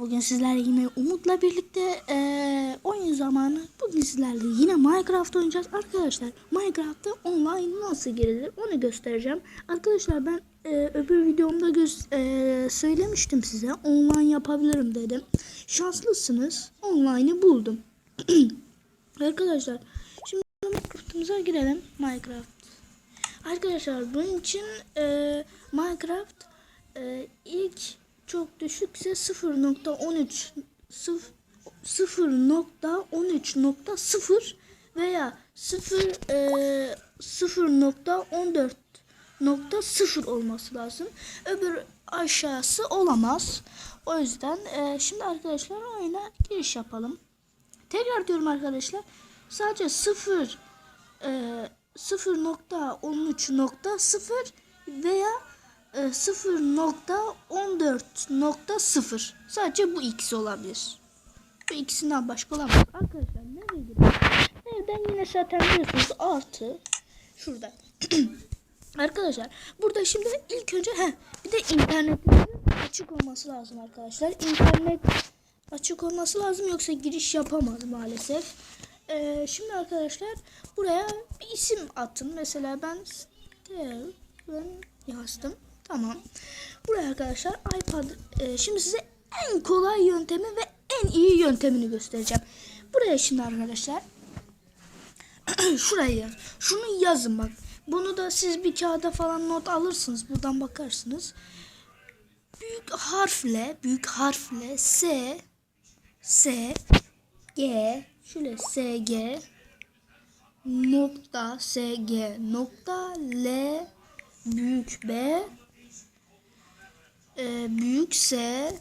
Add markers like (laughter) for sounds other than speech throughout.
Bugün sizlerle yine Umut'la birlikte eee, oyun zamanı. Bugün sizlerle yine Minecraft oynayacağız. Arkadaşlar Minecraft'ta online nasıl girilir onu göstereceğim. Arkadaşlar ben eee, öbür videomda göz, eee, söylemiştim size. Online yapabilirim dedim. Şanslısınız. Online'ı buldum. (clears throat) Arkadaşlar şimdi Minecraft'ımıza girelim. Minecraft. Arkadaşlar bunun için eee, Minecraft eee, ilk çok düşükse 0.13 sıf- 0.13.0 veya 0 eee, 0.14.0 olması lazım. Öbür aşağısı olamaz. O yüzden eee, şimdi arkadaşlar oyuna giriş yapalım. Tekrar diyorum arkadaşlar. Sadece 0 e, 0.13.0 veya e, 0.14.0 sadece bu ikisi olabilir. Bu ikisinden başka olamaz. Arkadaşlar nereye gidiyoruz? Nereden yine zaten biliyorsunuz artı şurada. (clears throat) Arkadaşlar burada şimdi ilk önce he, bir de internetimizin açık olması lazım arkadaşlar. İnternet açık olması lazım yoksa giriş yapamaz maalesef. Ee, şimdi arkadaşlar buraya bir isim atın. Mesela ben Steven yazdım. Tamam. Buraya arkadaşlar iPad e, şimdi size en kolay yöntemi ve en iyi yöntemini göstereceğim. Buraya şimdi arkadaşlar (clears throat) şuraya yaz. Şunu yazın bak. Bunu da siz bir kağıda falan not alırsınız. Buradan bakarsınız. Büyük harfle, büyük harfle S S G şöyle S G nokta S G nokta L büyük B e, büyük S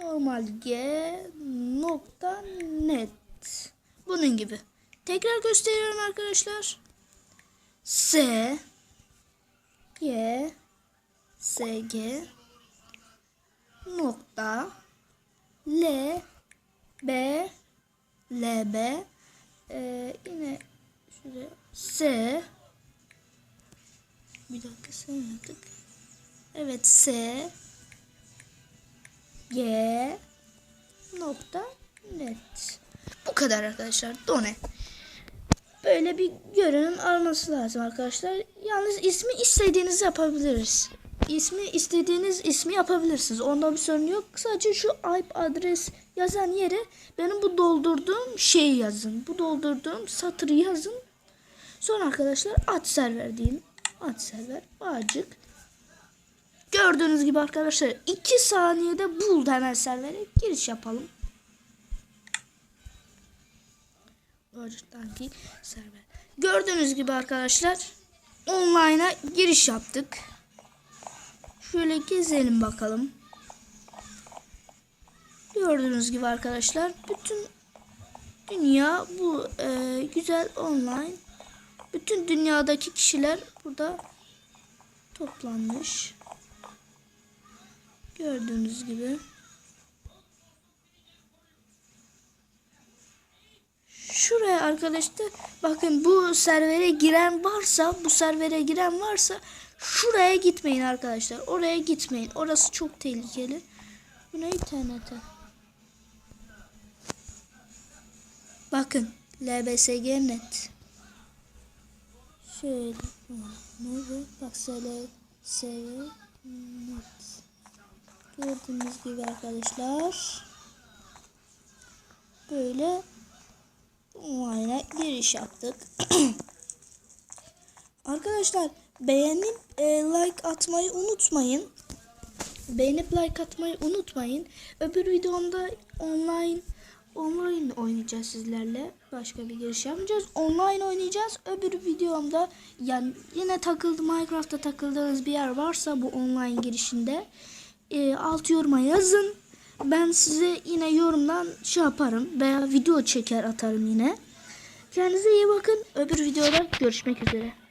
normal G nokta net bunun gibi. Tekrar gösteriyorum arkadaşlar. S G S G nokta L B L B ee, yine şöyle S bir dakika S yaptık. Evet S G nokta net. Bu kadar arkadaşlar. Done. Böyle bir görünüm alması lazım arkadaşlar. Yalnız ismi istediğiniz yapabiliriz. İsmi istediğiniz ismi yapabilirsiniz. Onda bir sorun yok. Sadece şu IP adres yazan yere benim bu doldurduğum şeyi yazın. Bu doldurduğum satırı yazın. Sonra arkadaşlar aç server diyeyim. Aç server. Bağcık. Gördüğünüz gibi arkadaşlar 2 saniyede buldu hemen servere. Giriş yapalım. Bağcık'tan ki server. Gördüğünüz gibi arkadaşlar online'a giriş yaptık. Şöyle gezelim bakalım. Gördüğünüz gibi arkadaşlar bütün dünya bu e, güzel online. Bütün dünyadaki kişiler burada toplanmış. Gördüğünüz gibi. Şuraya arkadaşlar bakın bu servere giren varsa bu servere giren varsa şuraya gitmeyin arkadaşlar. Oraya gitmeyin. Orası çok tehlikeli. Bu ne internete? Bakın LBSG net. Şöyle ne bu? Bak LBSG net. Gördüğünüz gibi arkadaşlar. Böyle online'a giriş yaptık. (clears throat) arkadaşlar beğenip e, like atmayı unutmayın. Beğenip like atmayı unutmayın. Öbür videomda online online oynayacağız sizlerle. Başka bir giriş yapmayacağız. Online oynayacağız. Öbür videomda yani yine takıldı Minecraft'ta takıldığınız bir yer varsa bu online girişinde e, alt yoruma yazın. Ben size yine yorumdan şey yaparım veya video çeker atarım yine. Kendinize iyi bakın. Öbür videoda görüşmek üzere.